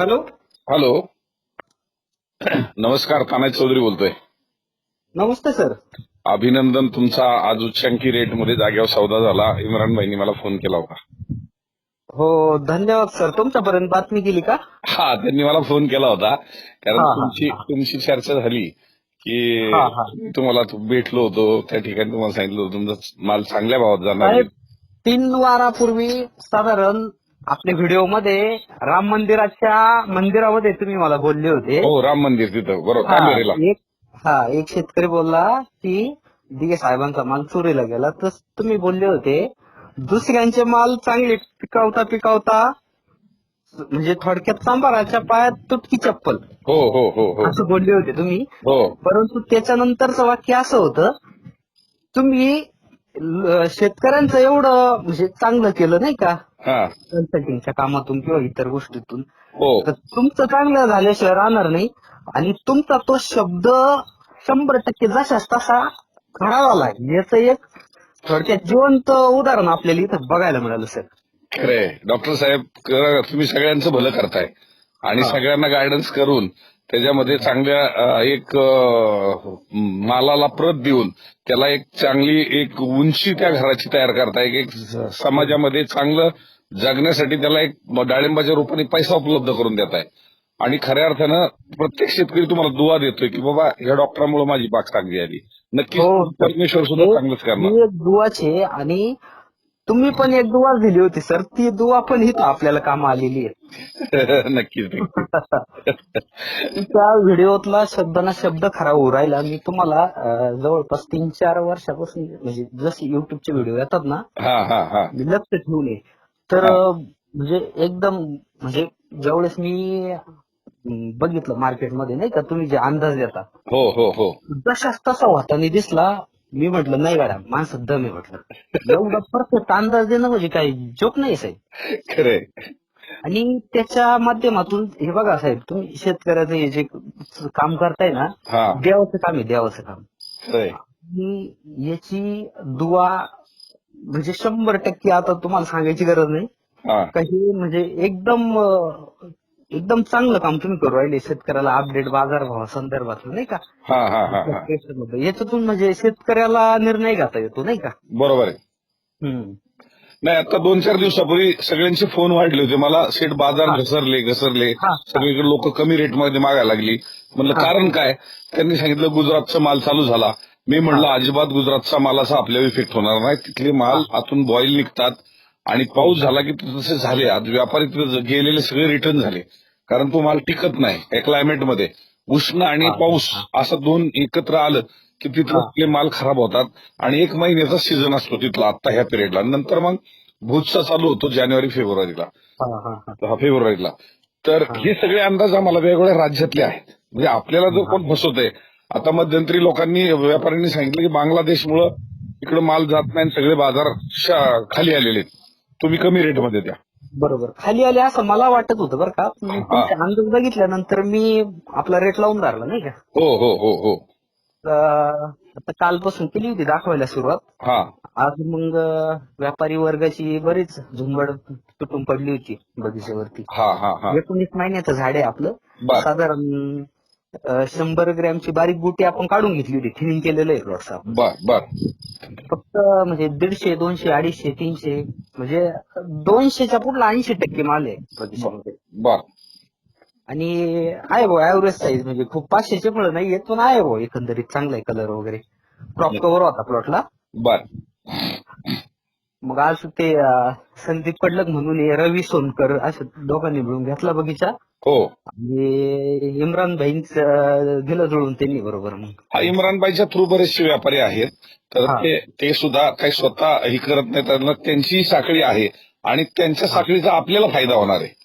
Hello? Hello. नमस्कार तानाय चौधरी बोलतोय. नमस्ते सर. अभिनंदन तुमचा आज उच्चांकी रेटमध्ये जागेवर सौदा झाला. इम्रान भाईंनी मला फोन केला होता. हो धन्यवाद सर. तुमच्यापर्यंत बातमी गेली का? हा त्यांनी मला फोन केला होता. कारण हा, हा, तुमची. तुमची चर्चा झाली की हा, हा. मी तुम्हाला तो भेटलो होतो त्या ठिकाणी तुम्हाला सांगितलं होतं तुमचा माल चांगल्या भावात जाणार आहे. साहेब तीन वारापूर्वी साधारण आपल्या व्हिडिओमध्ये राम मंदिराच्या मंदिरामध्ये तुम्ही मला बोलले होते. हो राम मंदिर तिथं बरोबर हा, कामेरीला. एक हा एक शेतकरी बोलला की दिगे साहेबांचा माल चोरीला गेला. तर तुम्ही बोलले होते दुसऱ्यांचे माल चांगले पिकावता पिकावता म्हणजे थोडक्यात सांबाराच्या पायात तुटकी चप्पल. हो हो हो हो. असं बोलले होते तुम्ही. हो. परंतु त्याच्यानंतरचं वाक्य असं होतं तुम्ही ल- शेतकऱ्यांचं एवढं म्हणजे चांगलं केलं नाही का? हा. कन्सल्टिंगच्या कामातून किंवा इतर गोष्टीतून. हो. तर तुमचं चांगलं झाल्याशिवाय राहणार नाही. आणि तुमचा तो शब्द शंभर टक्के जशाच तसा खरा झाला याचं एक थोडक्यात जिवंत उदाहरण आपल्याला इथं बघायला मिळालं सर. खरंय. डॉक्टर साहेब क- तुम्ही सगळ्यांचं भलं करताय. आणि. सगळ्यांना गायडन्स करून त्याच्यामध्ये चांगल्या एक मालाला प्रत देऊन त्याला एक चांगली एक उंची त्या घराची तयार करताय एक समाजामध्ये चांगलं जगण्यासाठी त्याला एक डाळिंबाच्या रूपाने पैसा उपलब्ध करून देत आहे. आणि खऱ्या अर्थानं प्रत्येक शेतकरी तुम्हाला दुवा देतोय की बाबा या डॉक्टरांमुळे माझी बाग चांगली आली. नक्कीच हो. परमेश्वर सुद्धा चांगलंच करणार. दुवाचे आणि तुम्ही पण एक दुवा दिली होती सर. ती दुवा पण इथं आपल्याला कामा आलेली आहे. नक्कीच. त्या व्हिडिओतला शब्दाना शब्द खरा राहिला मी तुम्हाला अं, जवळपास तीन चार वर्षापासून म्हणजे जसे युट्यूबचे व्हिडिओ येतात ना हा हा हा. मी लक्ष ठेवून आहे. तर अं, म्हणजे एकदम म्हणजे ज्यावेळेस मी अं, बघितलं मार्केटमध्ये नाही का तुम्ही जे अंदाज देता. हो हो हो. जशाच तसा होताना दिसला मी म्हटलं नाही गाड्या माणसात दम आहे म्हटलं. एवढा परफेक्ट अंदाज देणं म्हणजे काही जोक नाही साहेब. खरंय. आणि त्याच्या माध्यमातून हे बघा साहेब तुम्ही शेतकऱ्याचं हे जे काम करताय ना देवाचं काम आहे देवाचं काम. याची दुवा म्हणजे शंभर टक्के आता तुम्हाला सांगायची गरज नाही. हा. काही म्हणजे एकदम एकदम चांगलं काम तुम्ही करू राहिले. शेतकऱ्याला अपडेट बाजारभावा संदर्भात नाही का? हा हा हा हा. याच्यातून म्हणजे शेतकऱ्याला निर्णय घेता येतो नाही का? बरोबर आहे. हम्म. नाही आता दोन चार दिवसापूर्वी सगळ्यांचे फोन वाढले होते. मला सेट बाजार. घसरले घसरले. हा. सगळीकडे लोक कमी रेटमध्ये मागायला लागली. म्हणलं. कारण काय? त्यांनी सांगितलं गुजरातचा माल चालू झाला. मी म्हणलं अजिबात गुजरातचा मालाचा आपल्यावर इफेक्ट होणार नाही. तिथले माल आतून बॉईल निघतात. आणि पाऊस झाला की तसे झाले. आज व्यापारी तिथे गेलेले सगळे रिटर्न झाले. कारण तो माल टिकत नाही क्लायमेटमध्ये उष्ण आणि. पाऊस असं दोन एकत्र आलं की तिथले. आपले माल खराब होतात आणि एक महिन्याचा सीझन असतो तिथला आता ह्या पिरियडला नंतर मग भूजचा चालू होतो जानेवारी फेब्रुवारीला. हा, फेब्रुवारीला. तर हा. सगळे अंदाज आम्हाला वेगवेगळ्या राज्यातले आहेत. म्हणजे आपल्याला जो कोण फसवतंय. आता मध्यंतरी लोकांनी व्यापाऱ्यांनी सांगितलं की बांगलादेशमुळं इकडे माल जात नाही आणि सगळे बाजार खाली आलेले आहेत. तुम्ही कमी रेटमध्ये द्या. बरोबर. खाली आले असं मला वाटत होतं बरं का. पण तुमचे अंदाज बघितल्यानंतर मी आपला रेट लावून धरला नाही का? हो हो हो हो. तर आता कालपासून केली होती दाखवायला सुरुवात. हा. आज मग व्यापारी वर्गाची बरीच झुंबड तुटून पडली होती बगीच्यावरती. हा हा हा. एकोणीस महिन्याचं झाड आहे आपलं. बर. साधारण शंभर ग्रॅमची बारीक बुटी आपण काढून घेतली होती. थिनिंग केलेलं आहे प्लॉटचा बर बर. फक्त म्हणजे दीडशे दोनशे अडीचशे तीनशे म्हणजे दोनशेच्या पुढला ऐंशी टक्के माल आहे बर आणि आहे भाऊ ऍव्हरेज साईज म्हणजे खूप पाचशेचे फळं नाही येत पण आहे भाऊ एकंदरीत चांगला आहे कलर वगैरे. क्रॉप कव्हर होता प्लॉटला बर. मग आज ते अं, संदीप कडलक म्हणून हे रवी सोनकर असं दोघांनी मिळून घेतला बगीचा. हो. आणि इम्रान भाईंच दिलं जुळून त्यांनी बरोबर मग. हा इम्रानबाईच्या थ्रू बरेचसे व्यापारी आहेत. तर हा. ते ते सुद्धा काही स्वतः हे करत नाही त्यांना त्यांची साखळी आहे. आणि त्यांच्या साखळीचा आपल्याला फायदा होणार आहे.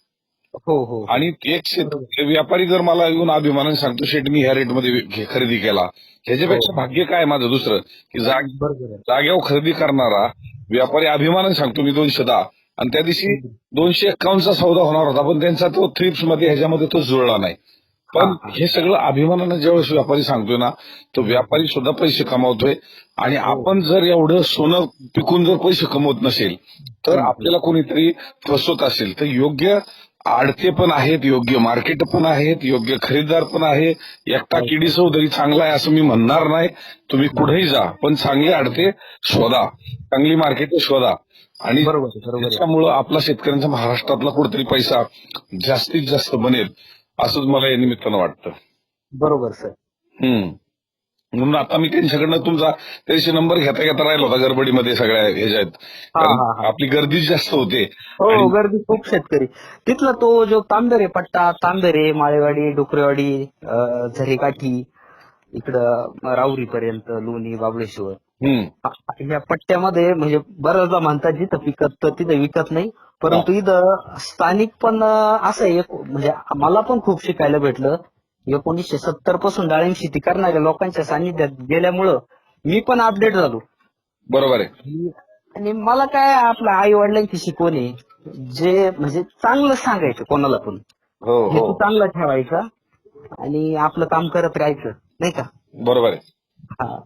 हो हो आणि एक शेत व्यापारी जर मला येऊन अभिमानाने सांगतो शेट मी ह्या रेटमध्ये खरेदी केला. ह्याच्यापेक्षा भाग्य काय माझं दुसरं? की जाग जागेवर खरेदी करणारा व्यापारी अभिमानाने सांगतो मी दोनशे दहा. आणि त्या दिवशी दोनशे एक्कावन्नचा सौदा होणार होता पण त्यांचा तो थ्रिप्समध्ये ह्याच्यामध्ये तो जुळला नाही. पण हा. हे. सगळं अभिमानानं ज्यावेळेस व्यापारी सांगतोय ना तो व्यापारी सुद्धा पैसे कमावतोय. आणि आपण जर एवढं सोनं पिकून जर पैसे कमवत नसेल तर आपल्याला कोणीतरी फसवत असेल तर योग्य आडते पण आहेत योग्य मार्केट पण आहेत योग्य खरेदीदार पण आहे. एकटा किडी चौधरी चांगला आहे असं मी म्हणणार नाही. तुम्ही कुठेही जा पण चांगले आडते शोधा. चांगली मार्केट शोधा. आणि. त्याच्यामुळं आपला शेतकऱ्यांचा महाराष्ट्रातला कुठेतरी पैसा जास्तीत जास्त बनेल असंच मला या निमित्तानं वाटतं. बरोबर सर. हम्म. म्हणून आता मी त्यांच्याकडनं तुमचा त्याचे नंबर घेता घेता राहिला होता गडबडीमध्ये सगळ्या ह्याच्यात. कारण. आपली गर्दी जास्त होते. हो गर्दी खूप शेतकरी. तिथला तो जो तांबेरे पट्टा तांबेरे माळेवाडी डोकरेवाडी झरेकाठी इकडं राऊरी पर्यंत लोणी बाबळेश्वर. या पट्ट्यामध्ये म्हणजे बऱ्याचदा म्हणतात जिथं पिकत तर तिथं विकत नाही. परंतु इथं स्थानिक पण असं एक म्हणजे मला पण खूप शिकायला भेटलं. एकोणीसशे सत्तरपासून डाळिंब शेती करणाऱ्या लोकांच्या सानिध्यात गेल्यामुळं मी पण अपडेट झालो. बरोबर आहे. आणि मला काय आपल्या आई वडिलांची शिकवण आहे जे म्हणजे चांगलं सांगायचं कोणाला पण. हो हेतू हो चांगला ठेवायचा आणि आपलं काम करत राहायचं नाही का? बरोबर आहे. हा.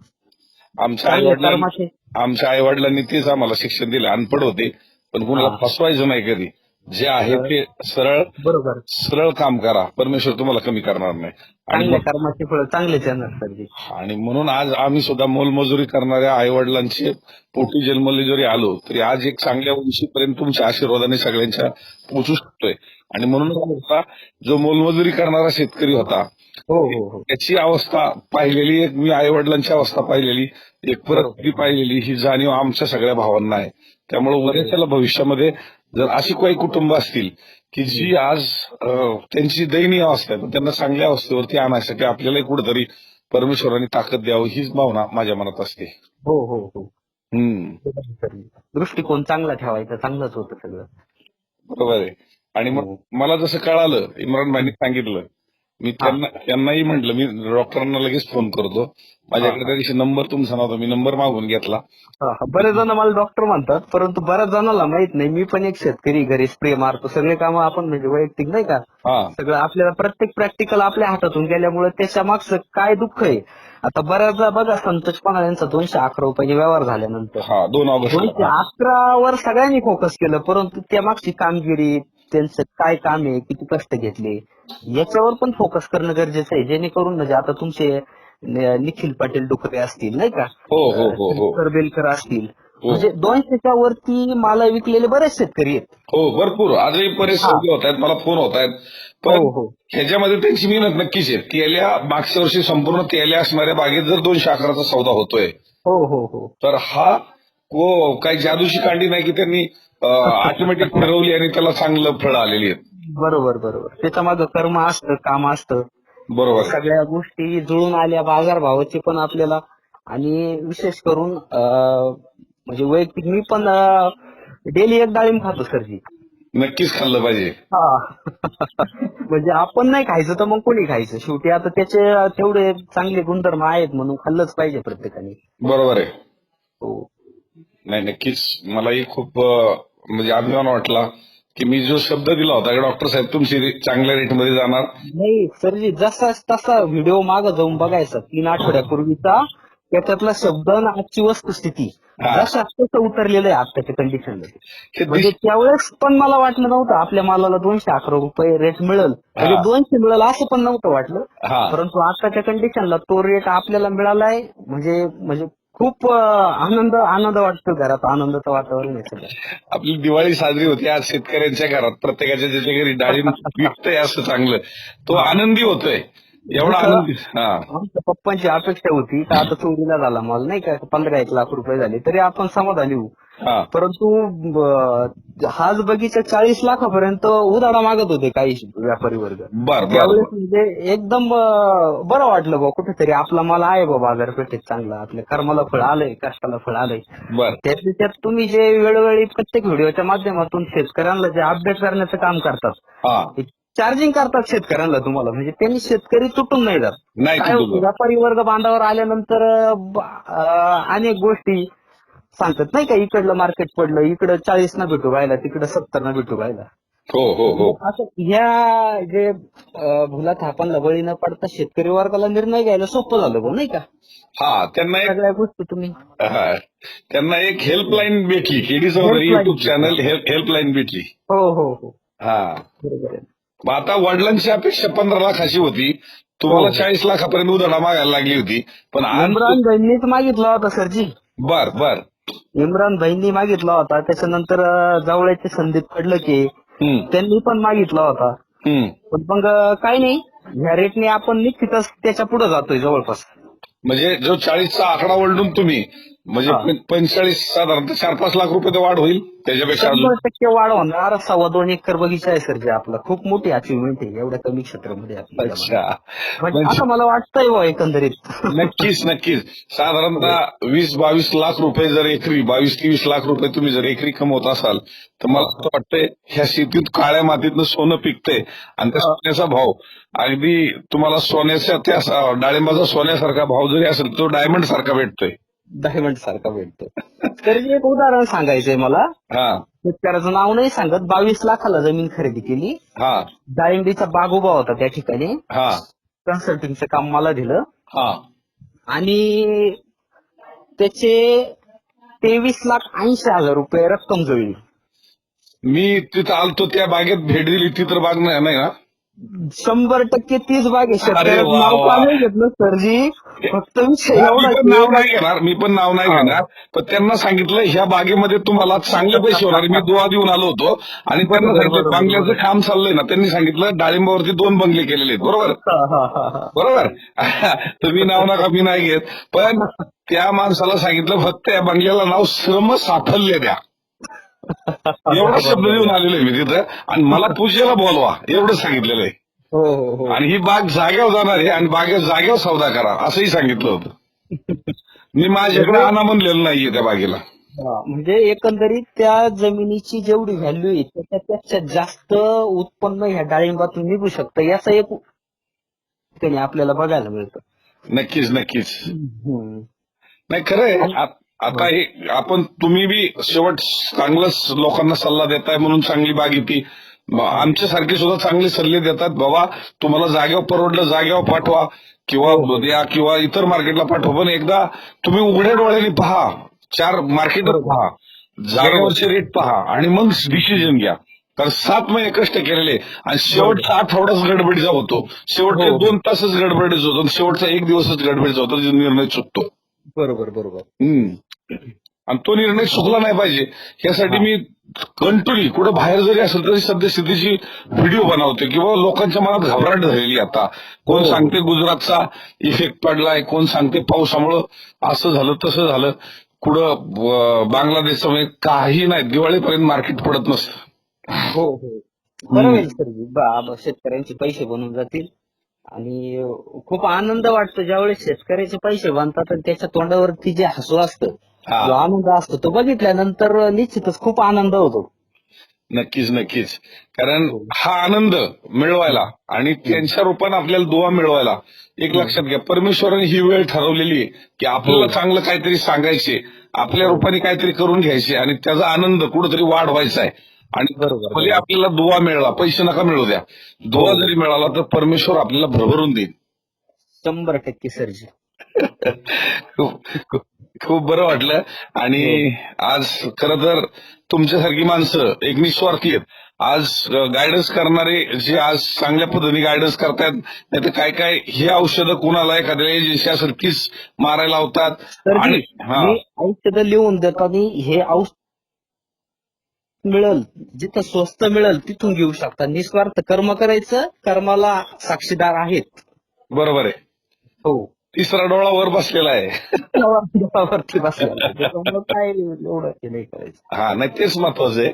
आमच्या आई चांगल्या वडिलांनी कर्माचे आमच्या आई वडिलांनी तेच आम्हाला शिक्षण दिलं. अनपड होते पण कुणाला हा. फसवायचं नाही कधी. जे आहे ते सरळ बरोबर. सरळ काम करा. परमेश्वर तुम्हाला कमी करणार नाही. आणि चांगल्या कर्माचे फळ चांगलेच येणार सर जी आणि म्हणून आज आम्ही सुद्धा मोलमजुरी करणाऱ्या आई वडिलांचे पोटी जन्मले जरी आलो तरी आज एक चांगल्या उंचीपर्यंत तुमच्या आशीर्वादाने सगळ्यांच्या पोहोचू शकतोय. आणि म्हणून होता जो मोलमजुरी करणारा शेतकरी होता हो हो हो. त्याची अवस्था पाहिलेली एक मी आई वडिलांची अवस्था पाहिलेली एक परिस्थिती पाहिलेली ही जाणीव आमच्या सगळ्या भावांना आहे. त्यामुळे उद्याच्याला भविष्यामध्ये जर अशी काही कुटुंब असतील की जी आज त्यांची दयनीय अवस्था आहे त्यांना चांगल्या अवस्थेवरती आणण्यासाठी आपल्यालाही कुठेतरी परमेश्वराने ताकद द्यावं हीच भावना माझ्या मनात असते. हो हो हो. दृष्टिकोन चांगला ठेवायचा चांगलंच होतं सगळं. बरोबर आहे. आणि मग मला जसं कळालं इम्रान भाईनी सांगितलं मी त्यांना त्यांनाही म्हटलं मी डॉक्टरांना लगेच फोन करतो. माझ्याकडे त्या दिवशी नंबर तुमचा नव्हता मी नंबर मागून घेतला. बरेच जण मला डॉक्टर म्हणतात परंतु बऱ्याच जणांना माहीत नाही. मी पण एक शेतकरी घरी स्प्रे मारतो. सगळे कामं आपण म्हणजे वैयक्तिक नाही का? सगळं आपल्याला प्रत्येक प्रॅक्टिकल आपल्या हातातून गेल्यामुळे त्याच्या मागचं काय दुःख आहे? आता बऱ्याचदा बघा संतोष पवार यांचा दोनशे अकरा रुपयाचे व्यवहार झाल्यानंतर. दोन दोनशे ऑगस्ट अकरा वर सगळ्यांनी फोकस केलं परंतु त्या मागची कामगिरी त्यांचं काय काम आहे किती कष्ट घेतले याच्यावर पण फोकस करणं गरजेचं आहे. जेणेकरून म्हणजे आता तुमचे निखिल पाटील डुकरे असतील नाही का? हो हो हो करबेलकर असतील. म्हणजे दोनशेच्या वरती माला विकलेले बरेच शेतकरी आहेत. हो भरपूर. आजही बरेच होत आहेत मला फोन होत आहेत. हो पण हो ह्याच्यामध्ये त्यांची मेहनत नक्कीच आहे. तेल्या मागच्या वर्षी संपूर्ण तेल्या असणाऱ्या बागेत जर दोनशे अकराचा सौदा होतोय हो हो हो. तर हा काही जादूशी कांडी नाही की त्यांनी ऑटोमॅटिक फिरवली आणि त्याला चांगलं फळ आलेली आहेत. बरोबर बरोबर. त्याच्या मागं कर्म असतं काम असतं. बरोबर. सगळ्या गोष्टी जुळून आल्या बाजारभावाची पण आपल्याला. आणि विशेष करून अं, म्हणजे वैयक्तिक मी पण डेली एक डाळिंब खातो सरजी. नक्कीच खाल्लं पाहिजे. म्हणजे आपण नाही खायचं तर मग कोणी खायचं? शेवटी आता त्याचे तेवढे चांगले गुणधर्म आहेत म्हणून खाल्लंच पाहिजे प्रत्येकाने. बरोबर आहे. हो. नाही नक्कीच. मलाही खूप अं, म्हणजे अभिमान वाटला की मी जो शब्द दिला होता की डॉक्टर साहेब तुमची चांगल्या रेटमध्ये जाणार. नाही सरजी जसा तसा व्हिडिओ माग जाऊन बघायचा तीन आठवड्यापूर्वीचा त्याच्यातला शब्द आणि आजची वस्तुस्थिती. जशा तसं उतरलेलं आहे आत्ताच्या कंडिशन म्हणजे त्यावेळेस पण मला वाटलं नव्हतं आपल्या मालाला दोनशे अकरा रुपये रेट मिळेल. म्हणजे. दोनशे मिळेल असं पण नव्हतं वाटलं. परंतु आताच्या कंडिशनला तो रेट आपल्याला मिळालाय. म्हणजे म्हणजे खूप आनंद आनंद वाटतो घरात. आनंदाचं वातावरण आहे सगळं. आपली दिवाळी साजरी होती. आज शेतकऱ्यांच्या घरात प्रत्येकाच्या ज्याच्या घरी डाळिंब विकतंय असं चांगलं. तो आनंदी होतोय. एवढा आनंदी हा. आमच्या पप्पांची अपेक्षा होती का आता चोरीला झाला माल. नाही का? पंधरा एक लाख रुपये झाले. तरी आपण समाधानी होऊ. परंतु हाच बगीचा चाळीस लाखापर्यंत उदाडा मागत होते काही व्यापारी वर्ग. त्यावेळेस म्हणजे एकदम बरं वाटलं बा कुठेतरी आपला माल आहे बा बाजारपेठेत चांगला. आपल्या कर्माला फळ आलंय कष्टाला फळ आलंय. त्यातल्या त्यात तुम्ही जे वेळोवेळी प्रत्येक व्हिडिओच्या माध्यमातून शेतकऱ्यांना जे अपडेट करण्याचं काम करतात हा. चार्जिंग करतात शेतकऱ्यांना तुम्हाला. म्हणजे त्यांनी शेतकरी तुटून नाही जात. व्यापारी वर्ग बांधावर आल्यानंतर अनेक गोष्टी सांगतात. नाही का इकडलं मार्केट पडलं इकडं चाळीस ना भेटू राहिला तिकडं सत्तर ना भेटू राहिला. हो हो हो. असं ह्या जे अं, भुला थापांना बळी न पडता शेतकरी वर्गाला निर्णय घ्यायला सोपं झालं भाऊ नाही का? हा त्यांना एक सगळ्या गोष्टी तुम्ही. हा, त्यांना एक हेल्पलाईन भेटली. K D Chaudhary Helpline. YouTube channel helpline भेटली. हो हो हो. हा. बरोबर आहे. मग आता वडिलांची अपेक्षा पंधरा लाखाची होती. तुम्हाला हो. चाळीस लाखापर्यंत उधारा मागायला लागली होती. पण आज इम्रान मागितला होता सरजी. बर बर. इम्रान भाईंनी मागितला होता. त्याच्यानंतर अं, जवळचे संदीप हम्म, त्यांनी पण मागितला होता. पण मग काही नाही. ह्या रेटने आपण निश्चितच त्याच्या पुढे जातोय जवळपास. म्हणजे जो चाळीसचा आकडा ओलडून तुम्ही म्हणजे हा. पंचेचाळीस साधारणतः चार पाच लाख रुपये वाढ होईल. त्याच्यापेक्षा शंभर टक्के वाढ होणार. सव्वा दोन एकर बगीचा आहे सरजी आपला. खूप मोठी अचिव्हमेंट आहे. एवढ्या कमी क्षेत्रामध्ये. अच्छा. म्हणजे म्हणजे- आता मला वाटतंय बुवा एकंदरीत. नक्कीच नक्कीच. साधारणतः वीस बावीस लाख रुपये जर एकरी बावीस तेवीस लाख रुपये तुम्ही जर एकरी कमवत असाल तर मला असं वाटतंय ह्या शेतीत काळ्या मातीतनं सोनं पिकतंय. आणि त्या सोन्याचा भाव. अगदी तुम्हाला सोन्याच्या त्या डाळिंबाचा सोन्यासारखा भाव जरी असेल तो डायमंड सारखा भेटतोय. डायमंड सारखा भेटतो. तर एक उदाहरण सांगायचंय मला. हा. शेतकऱ्याचं नाव नाही सांगत. बावीस लाखाला जमीन खरेदी केली. हा. डाळिंबीचा बाग उभा होता त्या ठिकाणी. हा. कन्सल्टिंगचं काम मला दिलं. हा. आणि त्याचे तेवीस लाख ऐंशी हजार रुपये रक्कम जुळली मी तिथं आलतो त्या बागेत भेट दिली. ती तर बाग नाही नाही ना? शंभर टक्के तीच बाग आहे. वा, नाव वा. घेतलं सरजी? फक्त विषय मी एवढा पण की नाव नाही घेणार मी पण नाव नाही. घेणार. पण त्यांना सांगितलं ह्या बागेमध्ये तुम्हाला चांगले पैसे होणार मी दुवा देऊन आलो होतो. आणि त्यांना सांगितलं बंगल्याचं. काम चाललंय ना. त्यांनी सांगितलं डाळिंबावरती दोन बंगले केलेले आहेत. बरोबर? हा, हा, हा, हा. बरोबर? तुम्ही नाव नका मी नाही घेत. पण त्या माणसाला सांगितलं फक्त या बंगल्याला नाव श्रम साफल्य द्या. एवढा शब्द देऊन आलेलो आहे मी तिथं. आणि मला पूजेला बोलवा एवढं सांगितलेलं आहे. हो हो हो. आणि ही बाग जाग्यावर जाणार आहे आणि बागेत जाग्यावर सौदा करा असंही सांगितलं होतं. मी माझ्याकडे आणा म्हणलेलं नाहीये त्या बागेला. म्हणजे एकंदरीत त्या जमिनीची जेवढी व्हॅल्यू आहे त्याच्यापेक्षा जास्त उत्पन्न ह्या डाळिंबातून निघू शकतं याचा एक आपल्याला बघायला मिळतं. नक्कीच नक्कीच. नाही खरंय आता हे आपण तुम्ही बी शेवट चांगलंच लोकांना सल्ला देताय म्हणून चांगली बाग येते. आमच्यासारखे सुद्धा चांगले सल्ले देतात. बाबा तुम्हाला जागेवर परवडलं जागेवर पाठवा. किंवा द्या किंवा इतर मार्केटला पाठवा. पण एकदा तुम्ही उघड्या डोळ्याने पहा. चार मार्केट पहा. जागेवरचे रेट पहा. आणि मग डिसिजन घ्या. तर सात महिने कष्ट केलेले आणि शेवटचा आठवडाच गडबडीचा होतो. शेवटचे हो. दोन तासच गडबडीचा होतो. शेवटचा एक दिवसच गडबडीचा होतो जो निर्णय चुकतो. बरोबर बरोबर. आणि तो निर्णय चुकला नाही पाहिजे. यासाठी मी कंटिन्यू कुठं बाहेर जरी असेल तरी सद्यस्थितीची व्हिडिओ बनवते किंवा लोकांच्या मनात घबराट झालेली आता. कोण हो. सांगते गुजरातचा इफेक्ट पडलाय कोण सांगते पावसामुळं असं झालं तसं झालं. कुठं अं, बांगलादेशमध्ये काही नाही दिवाळीपर्यंत मार्केट पडत नसतं. हो हो. बरोबर शेतकऱ्यांचे पैसे बनून जातील. आणि खूप आनंद वाटतो ज्यावेळेस शेतकऱ्याचे पैसे बनतात आणि त्याच्या तोंडावरती जे हसू असतं. जो आनंद असतो तो बघितल्यानंतर निश्चितच खूप आनंद होतो. नक्कीच नक्कीच. कारण हा आनंद मिळवायला आणि त्यांच्या रूपाने आपल्याला दुवा मिळवायला एक लक्षात घ्या. परमेश्वराने ही वेळ ठरवलेली आहे की आपल्याला चांगलं काहीतरी सांगायचे आपल्या रूपाने काहीतरी करून घ्यायचे आणि त्याचा आनंद कुठेतरी वाढवायचा आहे. आणि बरोबर. भले आपल्याला दुवा मिळाला पैसे नका मिळू द्या. दुवा जरी मिळाला तर परमेश्वर आपल्याला भरभरून देईल. शंभर टक्के सरजी. खूप बरं वाटलं. आणि आज खर तर तुमच्यासारखी माणसं एक निस्वार्थी आहेत. आज गायडन्स करणारे जे आज चांगल्या पद्धतीने गायडन्स करतायत नाही तर काय काय हे औषधं कुणाला एखाद्या एजन्सी असेल तीच मारायला लावतात? आणि हा. औषधं लिहून देताना हे औषध मिळल जिथं स्वस्त मिळल तिथून घेऊ शकता. निस्वार्थ कर्म करायचं कर्माला साक्षीदार आहेत. बरोबर आहे. हो. तिसरा डोळा वर बसलेला आहे. वरती बसलेला त्याच्यामुळं काय एवढं हे नाही करायचं. हा नाही तेच महत्वाचं आहे.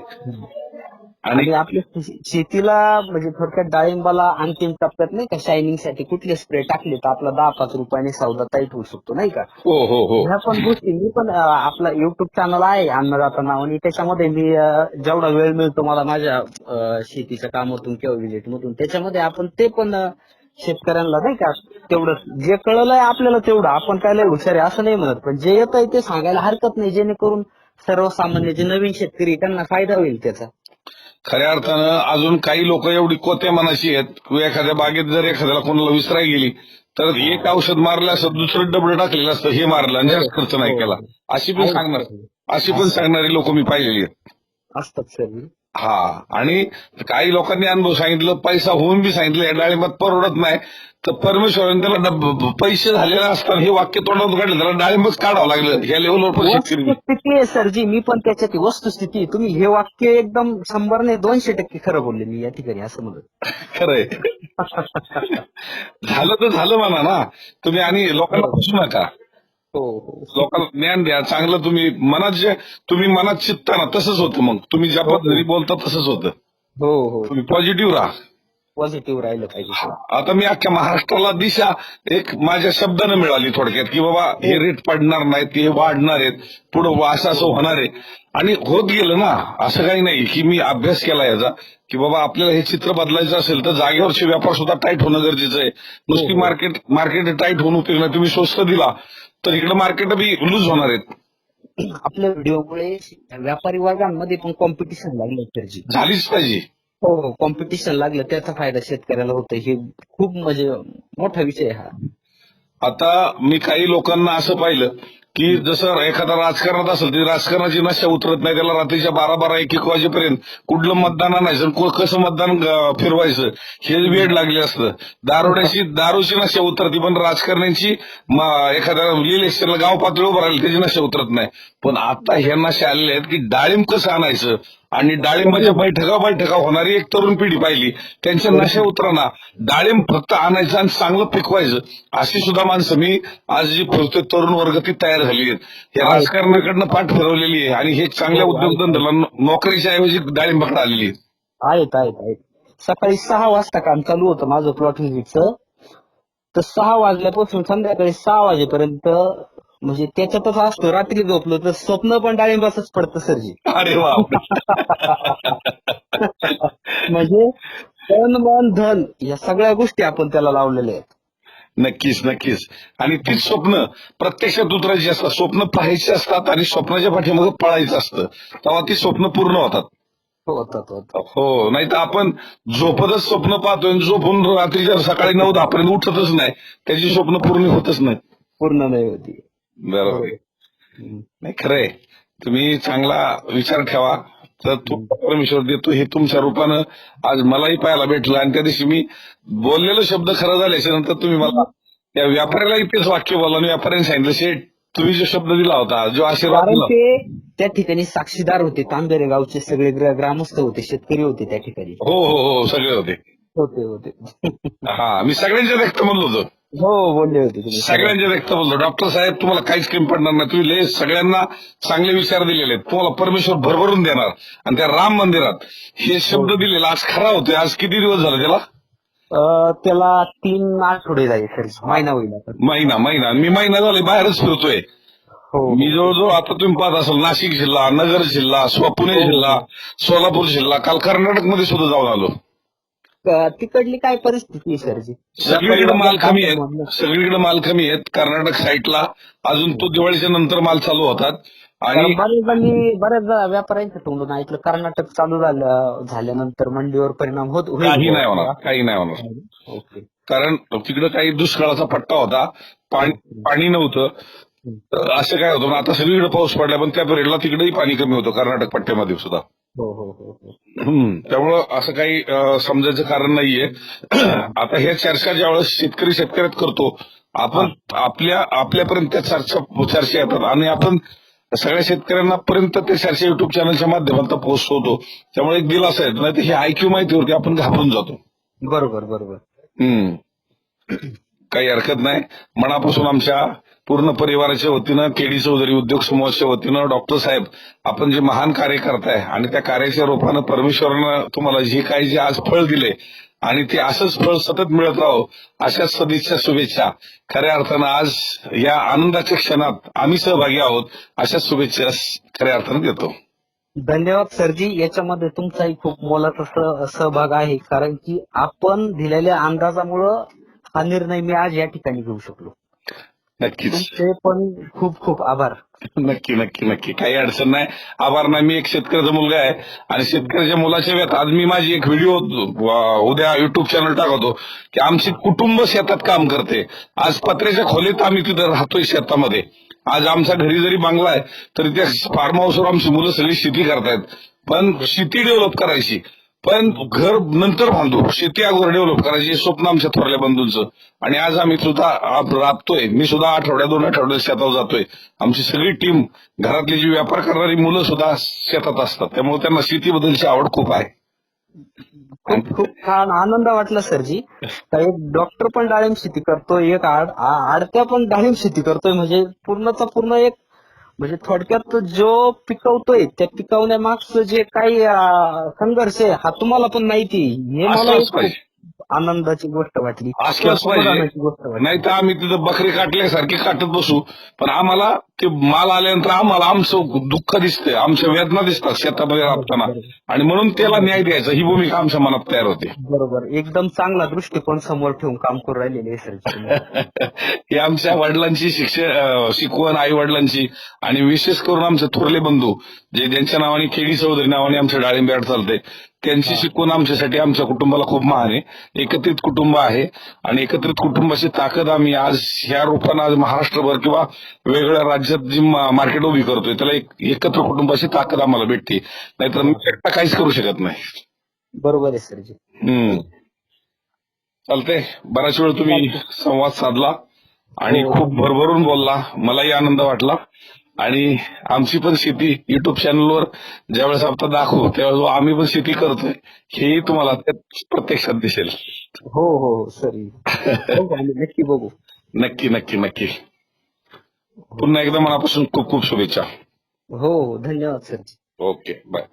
आणि आणि आपल्या शे- शेतीला म्हणजे थोडक्यात डाळिंबाला अंतिम टप्प्यात नाही का शायनिंगसाठी कुठले स्प्रे टाकले तर आपला दहा पाच रुपयाने सौदा टाईट होऊ शकतो नाही का? हो हो हो. ह्या पण गोष्टी मी पण अं, आपला युट्यूब चॅनल आहे अन्नदाता नावाने त्याच्यामध्ये मी अं, जेवढा वेळ मिळतो मला माझ्या अं, शेतीच्या कामातून किंवा विजिट मधून त्याच्यामध्ये आपण ते पण अं, शेतकऱ्यांना नाही का तेवढं जे कळलंय आपल्याला तेवढं. आपण काय लय हुशार आहे असं नाही म्हणत. पण जे येत आहे ते सांगायला हरकत नाही. जेणेकरून सर्वसामान्य जे नवीन शेतकरी त्यांना फायदा होईल त्याचा. खऱ्या अर्थानं अजून काही लोक एवढी कोत्या मनाची आहेत. किंवा एखाद्या बागेत जर एखाद्याला कोणाला विसराय गेली तर एक औषध मारलं असं दुसरं डबडं टाकलेलं असतं हे मारलं आणि खर्च नाही केला. अशी पण सांगणार अशी पण सांगणारी लोक मी पाहिलेली आहेत. असतात सर. हा आणि काही लोकांनी अनुभव सांगितलं पैसा होऊन बी सांगितलं या डाळिंबात परवडत नाही. तर परमेश्वराने त्याला पैसे झालेले असताना हे वाक्य तोंडात काढलं त्याला डाळिंबच काढावं लागलं. या लेवलवर वस्तुस्थिती आहे सरजी. मी पण त्याच्यात वस्तुस्थिती. तुम्ही हे वाक्य एकदम शंभर ने दोनशे टक्के खरं बोलले मी या ठिकाणी असं म्हणत खरंय. झालं तर झालं म्हणा ना. तुम्ही आणि लोकांना फसू नका. हो. हो लोकांना ज्ञान द्या. चांगलं तुम्ही मनात जे तुम्ही मनात चित्ता ना तसंच होतं मग. तुम्ही ज्या पद्धतीने बोलता तसंच होतं. हो हो. तुम्ही पॉझिटिव्ह राहा. पॉझिटिव्ह राहिलं पाहिजे आता मी अख्ख्या महाराष्ट्राला दिशा एक माझ्या शब्दानं मिळाली थोडक्यात की बाबा हे रेट पडणार नाहीत हे वाढणार आहेत. पुढं असं असं होणार आहे. आणि होत गेलं ना असं काही नाही की मी अभ्यास केला याचा की बाबा आपल्याला हे चित्र बदलायचं असेल तर जागेवरचे व्यापार सुद्धा टाईट होणं गरजेचं आहे. नुसती हो. मार्केट मार्केट टाईट होऊन उपयोग नाही तुम्ही स्वस्त दिला. तर इकडे मार्केट बी लूज होणार आहेत. आपल्या व्हिडिओमुळे व्यापारी वर्गांमध्ये पण कॉम्पिटिशन लागलं सरजी झालीच पाहिजे. हो हो कॉम्पिटिशन लागलं. त्याचा फायदा शेतकऱ्याला होतो. हे खूप म्हणजे मोठा विषय हा. आता मी काही लोकांना असं पाहिलं की जसं एखादा राजकारणात असेल ती राजकारणाची नशा उतरत नाही त्याला रात्रीच्या बारा बारा एक एक वाजेपर्यंत कुठलं मतदान आणायचं कसं मतदान फिरवायचं हे वेळ लागले असतं. दारोड्याची दारूची नशा उतरती पण राजकारण्यांची एखाद्या इलेक्शनला गाव पातळी उभं त्याची नशा उतरत नाही. पण आता ह्या नशा आलेल्या आहेत की डाळिंब कसं आणायचं? आणि डाळिंबाच्या बैठका बैठका होणारी एक तरुण पिढी पाहिली. त्यांच्या नशा उतराना डाळिंब फक्त आणायचं आणि चांगलं पिकवायचं अशी सुद्धा माणसं मी आज जी फिरतोय तरुण वर्ग ती तयार झाली आहेत. हे राजकारणाकडनं पाठ फिरवलेली आहे आणि हे चांगल्या उद्योगधंद्याला नो- नोकरीच्या ऐवजी डाळिंबाकडे आलेली आहे आहेत आहेत आहेत. सकाळी सहा वाजता काम चालू होतं माझं प्लॉट व्हिजिटचं तर सहा वाजल्यापासून संध्याकाळी सहा वाजेपर्यंत म्हणजे त्याच्यातच असतो रात्री झोपलो तर स्वप्न पण डाळिंबाचंच पडतं सरजी. अरे वा म्हणजे तन मन धन या सगळ्या गोष्टी आपण त्याला लावलेल्या आहेत. नक्कीच नक्कीच. आणि तीच स्वप्न प्रत्यक्षात उतरायची असतात. स्वप्न पाहायची असतात आणि स्वप्नाच्या पाठीमागे पळायचं असतं. तेव्हा ती स्वप्न पूर्ण होतात. होतात होतात. हो नाही तर आपण झोपतच स्वप्न पाहतोय झोपून रात्रीच्या सकाळी नऊ दहा पर्यंत उठतच नाही त्याची स्वप्न पूर्ण होतच नाही. पूर्ण नाही होती. बरोबर. नाही खरंय. तुम्ही चांगला विचार ठेवा. तर तुमचा परमेश्वर देतो हे तुमच्या रूपानं आज मलाही पाहायला भेटलं. आणि त्या दिवशी मी बोललेलो शब्द खरं झाल्याच्यानंतर तुम्ही मला त्या व्यापाऱ्यालाही तेच वाक्य बोलला आणि व्यापाऱ्याने सांगितलं शेठ तुम्ही जो शब्द दिला होता जो आशीर्वाद कारण ते त्या ठिकाणी साक्षीदार होते. तांबेरे गावचे सगळे ग्र- ग्रामस्थ होते शेतकरी होते त्या ठिकाणी. हो हो हो सगळे होते. होते होते. हा मी सगळ्यांच्या व्यक्त म्हणलो होतो. हो बोलले होते तुम्ही. सगळ्यांच्या व्यक्त बोलतो डॉक्टर साहेब तुम्हाला काहीच कमी पडणार नाही. तुम्ही लय सगळ्यांना चांगले विचार दिलेले आहेत. तुम्हाला परमेश्वर भरभरून देणार. आणि त्या राम मंदिरात हे शब्द दिलेला आज खरा होतोय. आज किती दिवस झाले त्याला? अं, त्याला तीन आठवडे झाले सर. महिना होईल आता. महिना महिना. मी महिना झाले बाहेरच फिरतोय. हो. मी जवळजवळ आता तुम्ही पाहत असाल नाशिक जिल्हा नगर जिल्हा स्व पुणे जिल्हा सोलापूर जिल्हा. काल कर्नाटकमध्ये सुद्धा जाऊन आलो. तिकडली काय परिस्थिती आहे सरजी? सगळीकडे माल कमी आहेत. सगळीकडे माल कमी आहेत. कर्नाटक साईडला अजून तो दिवाळीच्या नंतर माल चालू होतात. आणि बऱ्याचदा मी बऱ्याच व्यापाऱ्यांच्या तोंडून ऐकलं कर्नाटक चालू झालं झाल्यानंतर मंडीवर परिणाम होत होईल. काही नाही होणार काही नाही होणार. ओके. कारण तिकडे काही दुष्काळाचा पट्टा होता. पाणी पाणी नव्हतं. तर असं काय होतं? पण आता सगळीकडे पाऊस पडला पण त्या पिरियडला तिकडेही पाणी कमी होतं कर्नाटक पट्ट्यामध्ये सुद्धा. हो हो हो त्यामुळं असं काही समजायचं कारण नाहीये. आता ह्या चर्चा ज्यावेळेस शेतकरी शेतकऱ्यात करतो आपण आपल्या आपल्यापर्यंत त्या चर्चा चर्चा येतात. आणि आपण सगळ्या शेतकऱ्यांना पर्यंत ते चर्चा युट्यूब चॅनलच्या माध्यमातून पोहोचवतो. त्यामुळे एक दिलासा येतो नाही तर हे ऐक्यू माहितीवरती आपण घाबरून जातो. बरोबर बरोबर. हम्म. काही हरकत नाही. मनापासून आमच्या पूर्ण परिवाराच्या वतीनं केडी चौधरी उद्योग समूहाच्या वतीनं डॉक्टर साहेब आपण जे महान कार्य करताय आणि त्या कार्याच्या रूपानं परमेश्वरानं तुम्हाला जे काही जे आज फळ दिले आणि ते असंच फळ सतत मिळत राहो अशाच सदिच्छा शुभेच्छा. खऱ्या अर्थानं आज या आनंदाच्या क्षणात आम्ही सहभागी आहोत अशा शुभेच्छा खऱ्या अर्थानं देतो. धन्यवाद सरजी. याच्यामध्ये तुमचाही खूप मोलाचा सहभाग आहे कारण की आपण दिलेल्या अंदाजामुळं हा निर्णय मी आज या ठिकाणी घेऊ शकलो. नक्कीच. तुमचे पण खूप खूप आभार. नक्की नक्की नक्की. काही अडचण नाही. आभार नाही. मी एक शेतकऱ्याचा मुलगा आहे. आणि शेतकऱ्याच्या मुलाच्या व्यथ आज मी माझी एक व्हिडिओ उद्या युट्यूब चॅनल टाकतो की आमची कुटुंब शेतात काम करते. आज पत्र्याच्या खोलीत आम्ही तिथं राहतोय शेतामध्ये. आज आमच्या घरी जरी बांगला आहे तरी त्या फार्म हाऊसवर आमची मुलं सगळी शेती करतायत. पण शेती डेव्हलप करायची. पण घर नंतर बांधू. शेती अगोदर डेव्हलप करायची स्वप्न आमच्या थोरल्या बंधूंचं. आणि आज आम्ही सुद्धा राबतोय. मी सुद्धा आठवड्या दोन आठवड्यात शेतात जातोय. आमची सगळी टीम घरातली जी व्यापार करणारी मुलं सुद्धा शेतात असतात. त्यामुळे त्यांना शेतीबद्दलची आवड खूप आहे. खूप खूप छान आनंद वाटला सरजी. एक डॉक्टर पण डाळिंब शेती करतोय. एक आडत्या पण डाळिंब शेती करतोय. म्हणजे पूर्णचा पूर्ण एक म्हणजे थोडक्यात जो पिकवतोय त्या पिकवण्यामागचं जे काही संघर्ष आहे हा तुम्हाला पण माहिती आहे. हे मला आनंदाची गोष्ट वाटली. असलाच पाहिजे. समाधानाची गोष्ट वाटली. नाही तर आम्ही तिथं बकरी काटल्यासारखी काटत बसू. पण आम्हाला ते माल आल्यानंतर आम्हाला आमचं दुःख दिसतंय. आमच्या वेदना दिसतात शेतामध्ये राबताना. आणि म्हणून त्याला न्याय द्यायचा. ही भूमिका आमच्या मनात तयार होते. बरोबर. एकदम चांगला दृष्टिकोन समोर ठेवून काम करू राहिलेले तुम्ही. ही आमच्या वडिलांची शिक्षण शिकवण आई वडिलांची आणि विशेष करून आमचे थोरले बंधू जे ज्यांच्या नावाने खेडी चौधरी नावाने आमच्या डाळिंब्याड चालते त्यांची शिकवण आमच्यासाठी आमच्या कुटुंबाला खूप महान आहे. एकत्रित कुटुंब आहे आणि एकत्रित कुटुंबाची ताकद आम्ही आज ह्या रूपानं आज महाराष्ट्रभर किंवा वेगवेगळ्या राज्यात जी मार्केट उभी करतोय त्याला एक एकत्र कुटुंबाची ताकद आम्हाला भेटते. नाहीतर मी एकटा काहीच करू शकत नाही. बरोबर आहे सरजी. हम्म. चालतंय. बराच वेळ तुम्ही संवाद साधला आणि हो. खूप भरभरून बोलला. मलाही आनंद वाटला. आणि आमची पण शेती युट्यूब चॅनलवर ज्यावेळेस आपण दाखवू त्यावेळेस आम्ही पण शेती करतोय. हेही तुम्हाला प्रत्यक्षात दिसेल. हो हो हो सर बघू आम्ही नक्की बघू. नक्की नक्की नक्की. पुन्हा एकदा मनापासून खूप खूप शुभेच्छा. हो हो धन्यवाद सरजी ओके बाय.